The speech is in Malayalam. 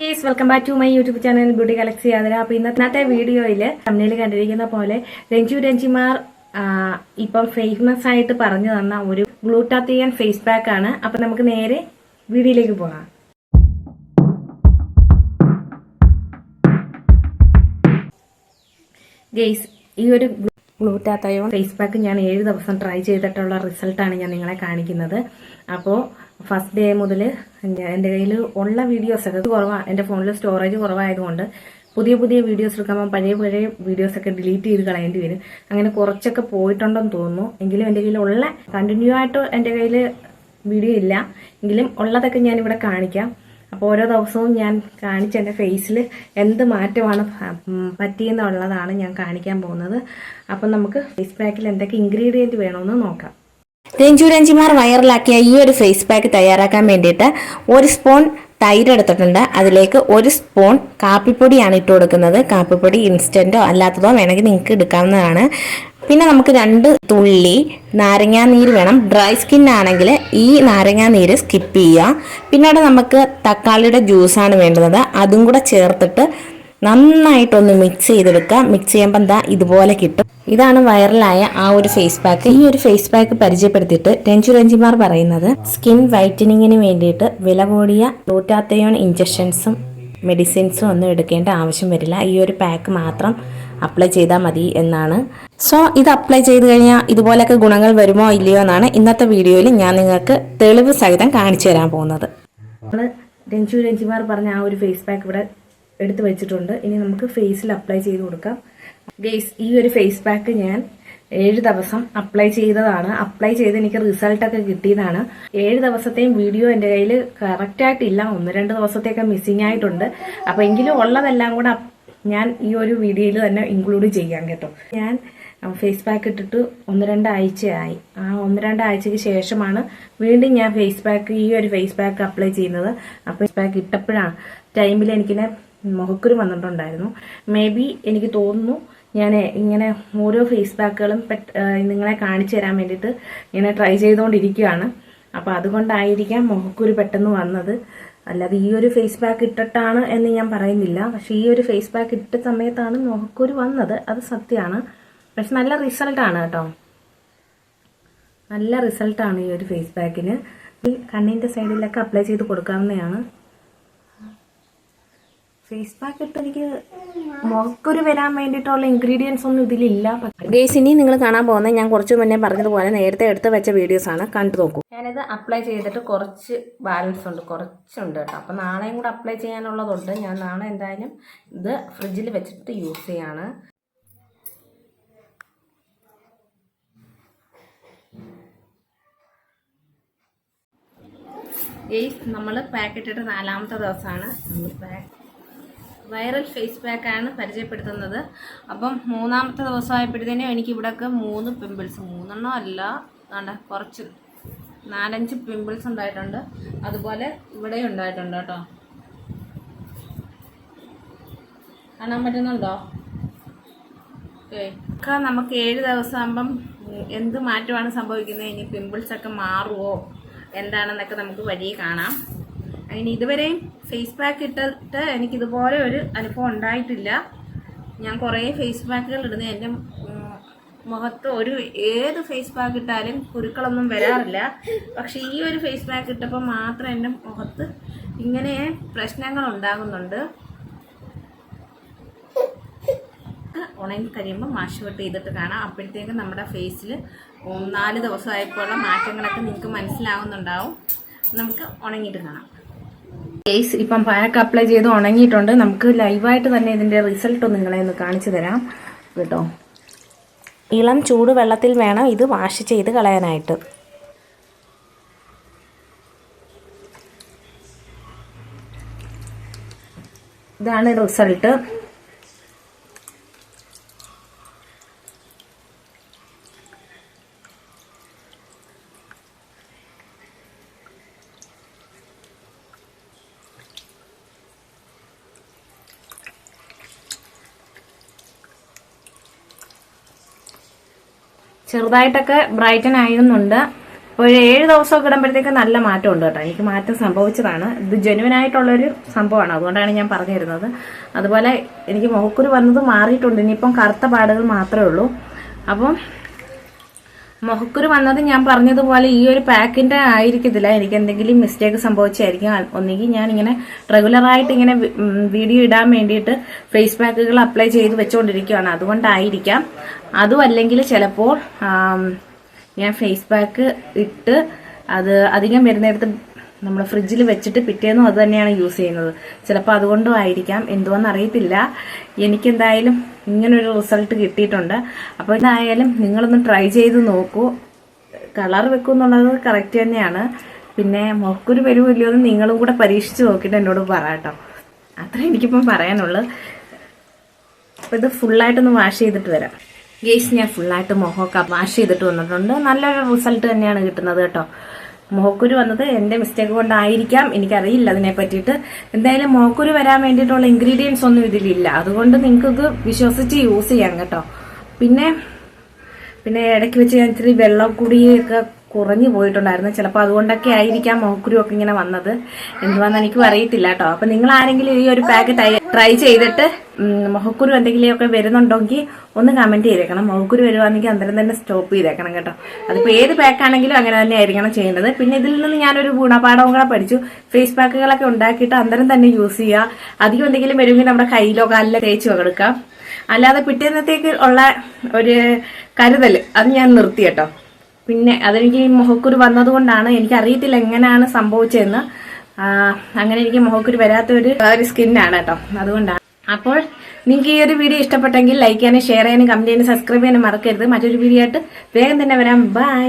Guys welcome back to my YouTube channel beauty galaxy Athira അപ്പൊ ഇന്നത്തെ വീഡിയോയിൽ തമ്മിൽ കണ്ടിരിക്കുന്ന പോലെ രഞ്ജു രഞ്ജിമാർ ഇപ്പം ഫേമസ് ആയിട്ട് പറഞ്ഞു തന്ന ഒരു ഗ്ലൂട്ടാത്തിയൻ ഫേസ് പാക്ക് ആണ്. അപ്പൊ നമുക്ക് നേരെ വീഡിയോയിലേക്ക് പോകാം. ഗെയ്സ് ഈ ഒരു ഗ്ലൂട്ടാത്തയോൺ ഫേസ് പാക്ക് ഞാൻ ഏഴ് ദിവസം ട്രൈ ചെയ്തിട്ടുള്ള റിസൾട്ടാണ് ഞാൻ നിങ്ങളെ കാണിക്കുന്നത്. അപ്പോൾ ഫസ്റ്റ് ഡേ മുതൽ എന്റെ കയ്യിൽ ഉള്ള വീഡിയോസ് ഒക്കെ കുറവാണ് എന്റെ ഫോണിൽ സ്റ്റോറേജ് കുറവായതുകൊണ്ട് പുതിയ പുതിയ വീഡിയോസ് എടുക്കുമ്പോൾ പഴയ പഴയ വീഡിയോസൊക്കെ ഡിലീറ്റ് ചെയ്ത് കളയേണ്ടി വരും. അങ്ങനെ കുറച്ചൊക്കെ പോയിട്ടുണ്ടെന്ന് തോന്നുന്നു. എങ്കിലും എന്റെ കയ്യിലുള്ള കണ്ടിന്യൂ ആയിട്ട് എന്റെ കയ്യിൽ വീഡിയോ ഇല്ല. എങ്കിലും ഉള്ളതൊക്കെ ഞാനിവിടെ കാണിക്കാം. അപ്പോൾ ഓരോ ദിവസവും ഞാൻ കാണിച്ച എന്റെ ഫേസിൽ എന്ത് മാറ്റമാണ് പറ്റിയെന്നുള്ളതാണ് ഞാൻ കാണിക്കാൻ പോകുന്നത്. അപ്പം നമുക്ക് ഫേസ് പാക്കിൽ എന്തൊക്കെ ഇൻഗ്രീഡിയന്റ് വേണമെന്ന് നോക്കാം. രഞ്ജു രഞ്ജിമാർ വൈറലാക്കിയ ഈ ഒരു ഫേസ് പാക്ക് തയ്യാറാക്കാൻ വേണ്ടിയിട്ട് ഒരു സ്പൂൺ തൈര് എടുത്തിട്ടുണ്ട്. അതിലേക്ക് ഒരു സ്പൂൺ കാപ്പിപ്പൊടിയാണ് ഇട്ട് കൊടുക്കുന്നത്. കാപ്പിപ്പൊടി ഇൻസ്റ്റന്റോ അല്ലാത്തതോ വേണമെങ്കിൽ നിങ്ങൾക്ക് എടുക്കാവുന്നതാണ്. പിന്നെ നമുക്ക് രണ്ട് തുള്ളി നാരങ്ങാനീര് വേണം. ഡ്രൈ സ്കിൻ ആണെങ്കിൽ ഈ നാരങ്ങാനീര് സ്കിപ്പ് ചെയ്യുക. പിന്നീട് നമുക്ക് തക്കാളിയുടെ ജ്യൂസാണ് വേണ്ടുന്നത്. അതും കൂടെ ചേർത്തിട്ട് നന്നായിട്ടൊന്ന് മിക്സ് ചെയ്തെടുക്കുക. മിക്സ് ചെയ്യുമ്പോൾ എന്താ ഇതുപോലെ കിട്ടും. ഇതാണ് വൈറലായ ആ ഒരു ഫേസ് പാക്ക് ഈ ഒരു ഫേസ് പാക്ക് പരിചയപ്പെടുത്തിയിട്ട് രഞ്ജു രഞ്ജിമാർ പറയുന്നത്. സ്കിൻ വൈറ്റനിങ്ങിന് വേണ്ടിയിട്ട് വില കൂടിയ ഇൻജക്ഷൻസും ഇഞ്ചക്ഷൻസും മെഡിസിൻസും ഒന്നും എടുക്കേണ്ട ആവശ്യം വരില്ല. ഈ ഒരു പാക്ക് മാത്രം അപ്ലൈ ചെയ്താൽ മതി എന്നാണ്. സോ ഇത് അപ്ലൈ ചെയ്ത് കഴിഞ്ഞാൽ ഇതുപോലൊക്കെ ഗുണങ്ങൾ വരുമോ ഇല്ലയോ എന്നാണ് ഇന്നത്തെ വീഡിയോയിൽ ഞാൻ നിങ്ങൾക്ക് തെളിവ് സഹിതം കാണിച്ചു തരാൻ പോകുന്നത്. നമ്മൾ രഞ്ജു രഞ്ജിമാർ പറഞ്ഞ ആ ഒരു ഫേസ് പാക്ക് ഇവിടെ എടുത്തു വെച്ചിട്ടുണ്ട്. ഇനി നമുക്ക് ഫേസിൽ അപ്ലൈ ചെയ്ത് കൊടുക്കാം. ഗേസ് ഈ ഒരു ഫേസ് പാക്ക് ഞാൻ ഏഴ് ദിവസം അപ്ലൈ ചെയ്തതാണ്. അപ്ലൈ ചെയ്ത് എനിക്ക് റിസൾട്ടൊക്കെ കിട്ടിയതാണ്. ഏഴ് ദിവസത്തെയും വീഡിയോ എന്റെ കയ്യിൽ കറക്റ്റായിട്ടില്ല ഒന്ന് രണ്ട് ദിവസത്തെയൊക്കെ മിസ്സിംഗ് ആയിട്ടുണ്ട്. അപ്പോൾ എങ്കിലും ഉള്ളതെല്ലാം കൂടെ ഞാൻ ഈ ഒരു വീഡിയോയിൽ തന്നെ ഇൻക്ലൂഡ് ചെയ്യാം കേട്ടോ. ഞാൻ ഫേസ് പാക്ക് ഇട്ടിട്ട് ഒന്ന് രണ്ടാഴ്ചയായി ആ ഒന്ന് രണ്ടാഴ്ചയ്ക്ക് ശേഷമാണ് വീണ്ടും ഞാൻ ഫേസ് പാക്ക് ഈ ഒരു ഫേസ് പാക്ക് അപ്ലൈ ചെയ്യുന്നത്. അപ്പോൾ ഫേസ് പാക്ക് ഇട്ടപ്പോഴാണ്. ടൈമിൽ എനിക്കിനെ മുഖക്കുരു വന്നിട്ടുണ്ടായിരുന്നു. മേ ബി എനിക്ക് തോന്നുന്നു ഞാൻ ഇങ്ങനെ ഓരോ ഫേസ് പാക്കുകളും നിങ്ങളെ കാണിച്ചു തരാൻ വേണ്ടിയിട്ട് ഇങ്ങനെ ട്രൈ ചെയ്തുകൊണ്ടിരിക്കുകയാണ്. അപ്പോൾ അതുകൊണ്ടായിരിക്കാം മുഖക്കുരു പെട്ടെന്ന് വന്നത്. അല്ലാതെ ഈ ഒരു ഫേസ് പാക്ക് ഇട്ടിട്ടാണ് എന്ന് ഞാൻ പറയുന്നില്ല. പക്ഷേ ഈ ഒരു ഫേസ് പാക്ക് ഇട്ട സമയത്താണ് മുഖക്കുരു വന്നത്. അത് സത്യമാണ്. പക്ഷെ നല്ല റിസൾട്ടാണ് കേട്ടോ. നല്ല റിസൾട്ടാണ് ഈ ഒരു ഫേസ് പാക്കിന് കണ്ണിന്റെ സൈഡിലൊക്കെ അപ്ലൈ ചെയ്ത് കൊടുക്കാവുന്നതാണ്. ഫേസ് പാക്ക് ഇട്ട് എനിക്ക് മുഖക്കുരു വരാൻ വേണ്ടിയിട്ടുള്ള ഇൻഗ്രീഡിയൻസ് ഒന്നും ഇതിലില്ല. ഗേസ് ഇനി നിങ്ങൾ കാണാൻ പോകുന്നത് ഞാൻ കുറച്ച് മുന്നേ പറഞ്ഞതുപോലെ നേരത്തെ എടുത്ത് വെച്ച വീഡിയോസ് ആണ്. കണ്ടു നോക്കൂ. ഞാനിത് അപ്ലൈ ചെയ്തിട്ട് കുറച്ച് ബാലൻസ് ഉണ്ട് കുറച്ചുണ്ട് കേട്ടോ. അപ്പം നാളെയും കൂടെ അപ്ലൈ ചെയ്യാനുള്ളതുണ്ട്. ഞാൻ നാളെ എന്തായാലും ഇത് ഫ്രിഡ്ജിൽ വെച്ചിട്ട് യൂസ് ചെയ്യാണ്. ഗെയ്സ് നമ്മൾ പാക്കറ്റിട്ട് നാലാമത്തെ ദിവസമാണ്. നമ്മൾ പാക്ക് വൈറൽ ഫേസ് പാക്കാണ് പരിചയപ്പെടുത്തുന്നത്. അപ്പം മൂന്നാമത്തെ ദിവസമായപ്പോഴത്തേനും എനിക്ക് ഇവിടെയൊക്കെ മൂന്ന് പിമ്പിൾസ് മൂന്നെണ്ണം അല്ല വേണ്ട കുറച്ച് നാലഞ്ച് പിമ്പിൾസ് ഉണ്ടായിട്ടുണ്ട്. അതുപോലെ ഇവിടെ ഉണ്ടായിട്ടുണ്ട് കേട്ടോ. കാണാൻ പറ്റുന്നുണ്ടോ? ഓക്കെ ഒക്കെ നമുക്ക് ഏഴ് ദിവസം ആകുമ്പം എന്ത് മാറ്റമാണ് സംഭവിക്കുന്നത്? ഇനി പിമ്പിൾസൊക്കെ മാറുമോ എന്താണെന്നൊക്കെ നമുക്ക് വഴിയെ കാണാം. അതിന് ഇതുവരെയും ഫേസ് പാക്ക് ഇട്ടിട്ട് എനിക്ക് ഇതുപോലെ ഒരു അനുഭവം ഉണ്ടായിട്ടില്ല. ഞാൻ കുറേ ഫേസ് പാക്കുകൾ ഇടുന്ന. എന്റെ മുഖത്ത് ഒരു ഏത് ഫേസ് പാക്ക് ഇട്ടാലും കുരുക്കളൊന്നും വരാറില്ല. പക്ഷെ ഈ ഒരു ഫേസ് പാക്ക് ഇട്ടപ്പോൾ മാത്രം എന്റെ മുഖത്ത് ഇങ്ങനെ പ്രശ്നങ്ങൾ ഉണ്ടാകുന്നുണ്ട്. ഉണങ്ങി കഴിയുമ്പോൾ മാഷ് വെട്ട് ചെയ്തിട്ട് കാണാം. അപ്പോഴത്തേക്കും നമ്മുടെ ഫേസിൽ നാല് ദിവസമായപ്പോഴുള്ള മാറ്റങ്ങളൊക്കെ നിങ്ങൾക്ക് മനസ്സിലാവുന്നുണ്ടാവും. നമുക്ക് ഉണങ്ങിയിട്ട് കാണാം. ഫേസ് ഇപ്പം പാക്ക് അപ്ലൈ ചെയ്ത് ഉണങ്ങിയിട്ടുണ്ട്. നമുക്ക് ലൈവായിട്ട് തന്നെ ഇതിന്റെ റിസൾട്ട് നിങ്ങളെ ഒന്ന് കാണിച്ചു തരാം. കേട്ടോ? ഇളം ചൂട് വെള്ളത്തിൽ വേണം ഇത് വാഷ് ചെയ്ത് കളയാനായിട്ട്. ഇതാണ് റിസൾട്ട് ചെറുതായിട്ടൊക്കെ ബ്രൈറ്റൻ ആയിരുന്നുണ്ട് ഒരു ഏഴ് ദിവസമൊക്കെ ഇടുമ്പോഴത്തേക്ക് നല്ല മാറ്റം ഉണ്ട് കേട്ടോ. എനിക്ക് മാറ്റം സംഭവിച്ചതാണ്. ഇത് ജെനുവൻ ആയിട്ടുള്ളൊരു സംഭവമാണ്. അതുകൊണ്ടാണ് ഞാൻ പറഞ്ഞു തരുന്നത് അതുപോലെ എനിക്ക് മുഖക്കുരു വന്നത് മാറിയിട്ടുണ്ട്. ഇനിയിപ്പം കറുത്ത പാടുകൾ മാത്രമേ ഉള്ളൂ. അപ്പം മുഖക്കുരു വന്നത് ഞാൻ പറഞ്ഞതുപോലെ ഈ ഒരു പാക്കിന്റെ ആയിരിക്കത്തില്ല. എനിക്ക് എന്തെങ്കിലും മിസ്റ്റേക്ക് സംഭവിച്ചായിരിക്കും. ഒന്നുകിൽ ഞാൻ ഇങ്ങനെ റെഗുലറായിട്ട് ഇങ്ങനെ വീഡിയോ ഇടാൻ വേണ്ടിയിട്ട് ഫേസ് പാക്കുകൾ അപ്ലൈ ചെയ്ത് വെച്ചുകൊണ്ടിരിക്കുകയാണ് അതുകൊണ്ടായിരിക്കാം. അതും അല്ലെങ്കിൽ ചിലപ്പോൾ ഞാൻ ഫേസ് പാക്ക് ഇട്ട് അത് അധികം വരുന്നിടത്ത് നമ്മൾ ഫ്രിഡ്ജിൽ വെച്ചിട്ട് പിറ്റേന്നും അത് തന്നെയാണ് യൂസ് ചെയ്യുന്നത്. ചിലപ്പോൾ അതുകൊണ്ടും ആയിരിക്കാം എന്തുവെന്ന് അറിയത്തില്ല. എനിക്കെന്തായാലും ഇങ്ങനൊരു റിസൾട്ട് കിട്ടിയിട്ടുണ്ട്. അപ്പോൾ എന്തായാലും നിങ്ങളൊന്ന് ട്രൈ ചെയ്ത് നോക്കൂ. കളർ വെക്കും എന്നുള്ളത് കറക്റ്റ് തന്നെയാണ്. പിന്നെ മുഖക്കുരു വരുമോ എന്ന് നിങ്ങളും കൂടെ പരീക്ഷിച്ച് നോക്കിയിട്ട് എന്നോട് പറയാട്ടോ അത്ര എനിക്കിപ്പം പറയാനുള്ളൂ. അപ്പോൾ ഇത് ഫുള്ളായിട്ടൊന്ന് വാഷ് ചെയ്തിട്ട് വരാം. ഗേസ് ഞാൻ ഫുള്ളായിട്ട് മുഖമൊക്കെ വാഷ് ചെയ്തിട്ട് വന്നിട്ടുണ്ട്. നല്ലൊരു റിസൾട്ട് തന്നെയാണ് കിട്ടുന്നത് കേട്ടോ. മുഖക്കുരു വന്നത് എന്റെ മിസ്റ്റേക്ക് കൊണ്ടായിരിക്കാം. എനിക്കറിയില്ല അതിനെ പറ്റിയിട്ട്. എന്തായാലും മോക്കുരു വരാൻ വേണ്ടിയിട്ടുള്ള ഇൻഗ്രീഡിയൻസ് ഒന്നും ഇതിലില്ല. അതുകൊണ്ട് നിങ്ങൾക്ക് ഇത് വിശ്വസിച്ച് യൂസ് ചെയ്യാം കേട്ടോ. പിന്നെ പിന്നെ ഇടയ്ക്ക് വെച്ച് ഞാൻ ഇത്തിരി വെള്ളം കുടിയൊക്കെ കുറഞ്ഞു പോയിട്ടുണ്ടായിരുന്നു. ചിലപ്പോൾ അതുകൊണ്ടൊക്കെ ആയിരിക്കാം മോക്കുരു ഒക്കെ ഇങ്ങനെ വന്നത്. എന്തുവാന്ന് എനിക്കും അറിയത്തില്ല കേട്ടോ. അപ്പൊ നിങ്ങൾ ആരെങ്കിലും ഈ ഒരു പാക്കറ്റ് ട്രൈ ചെയ്തിട്ട് മൊഹക്കുരു എന്തെങ്കിലും എന്തെങ്കിലുമൊക്കെ വരുന്നുണ്ടെങ്കിൽ ഒന്ന് കമന്റ് ചെയ്തേക്കണം. മൊഹക്കുരു വരുവാണെങ്കിൽ അന്നേരം തന്നെ സ്റ്റോപ്പ് ചെയ്തേക്കണം കേട്ടോ. അതിപ്പോ ഏത് പാക്ക് ആണെങ്കിലും അങ്ങനെ തന്നെ ആയിരിക്കണം ചെയ്യേണ്ടത്. പിന്നെ ഇതിൽ നിന്ന് ഞാനൊരു ഗുണപാഠവും കൂടെ പഠിച്ചു. ഫേസ് പാക്കുകളൊക്കെ ഉണ്ടാക്കിയിട്ട് അന്നേരം തന്നെ യൂസ് ചെയ്യുക. അധികം എന്തെങ്കിലും വരുമെങ്കിൽ നമ്മുടെ കയ്യിലോ കാലിലോ തേച്ച് കൊടുക്കാം അല്ലാതെ പിറ്റേന്നത്തേക്ക് ഉള്ള ഒരു കരുതൽ അത് ഞാൻ നിർത്തി കേട്ടോ. പിന്നെ അതെനിക്ക് മുഖക്കുരു വന്നതുകൊണ്ടാണ് എനിക്ക് അറിയത്തില്ല എങ്ങനെയാണ് സംഭവിച്ചതെന്ന് അങ്ങനെ എനിക്ക് മുഖക്കുരു വരാത്ത ഒരു ഒരു സ്കിന്നാണ് കേട്ടോ. അതുകൊണ്ടാണ്. അപ്പോൾ നിങ്ങൾക്ക് ഈ ഒരു വീഡിയോ ഇഷ്ടപ്പെട്ടെങ്കിൽ ലൈക്ക് ചെയ്യാനും ഷെയർ ചെയ്യാനും കമന്റ് ചെയ്യാനും സബ്സ്ക്രൈബ് ചെയ്യാനും മറക്കരുത്. മറ്റൊരു വീഡിയോ ആയിട്ട് വേഗം തന്നെ വരാം. ബൈ